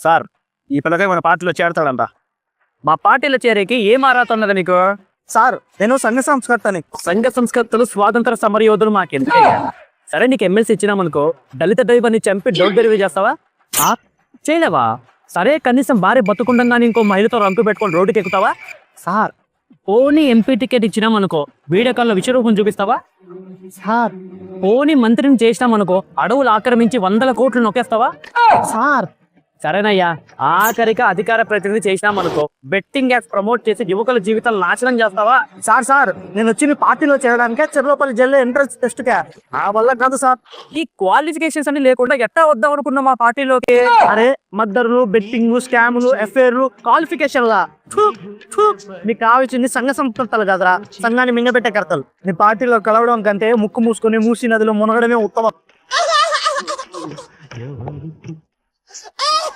Sir ఈ పిల్లకాయ మన పార్టీలో చేరతాడంట. మా పార్టీలో చేరేకి ఏం అర్హత ఉన్నది నీకు సార్ నేను సంఘ సంస్కర్తని. సంఘ సంస్కర్తలు స్వాతంత్ర సమరయోధులు మాకెందుకయ్యా సరే నీకు ఎమ్మెల్సీ ఇచ్చినామనుకో దళిత డ్రైవర్ని చంపి డోర్ డెలివరీ చేస్తావా? చేయలేవా? సరే కనీసం భార్య బతుకుండగానే ఇంకో మహిళతో రంకు పెట్టుకొని రోడ్డుకి ఎక్కుతావా? సార్. పోనీ ఎంపీ టికెట్ ఇచ్చినామనుకో వీడియో కాల్లో విశ్వరూపం చూపిస్తావా? సార్. పోనీ మంత్రిని చేసినామనుకో అడవులు ఆక్రమించి వందల కోట్లు నొక్కేస్తావా? సార్. సరేనయ్యా ఆఖరిగా అధికార ప్రతినిధి చేసినామనుకో బెట్టింగ్ యాప్స్ ప్రమోట్ చేసి యువకుల జీవితాలు నాశనం చేస్తావా? సార్ సార్ నేను వచ్చి పార్టీలో చేరడానికే చెర్లోపల్లి జిల్లా ఎంట్రన్స్ టెస్ట్ కే ఆ వల్ల కాదు సార్. ఈ క్వాలిఫికేషన్స్ అన్ని లేకుండా ఎట్టా వద్దాం అనుకున్నాం మా పార్టీలోకి? అరే మద్దరులు బెట్టింగ్ స్కాములు ఎఫ్ఐఆర్లు క్వాలిఫికేషన్లా. మీకు ఫు. కావాల్సింది సంఘ సంస్కర్తలు కదరా. సంఘాన్ని మింగబెట్టే కర్తలు. నీ పార్టీలో కలవడం కంటే ముక్కు మూసుకొని మూసి నదిలో మునగడమే ఉత్తమం.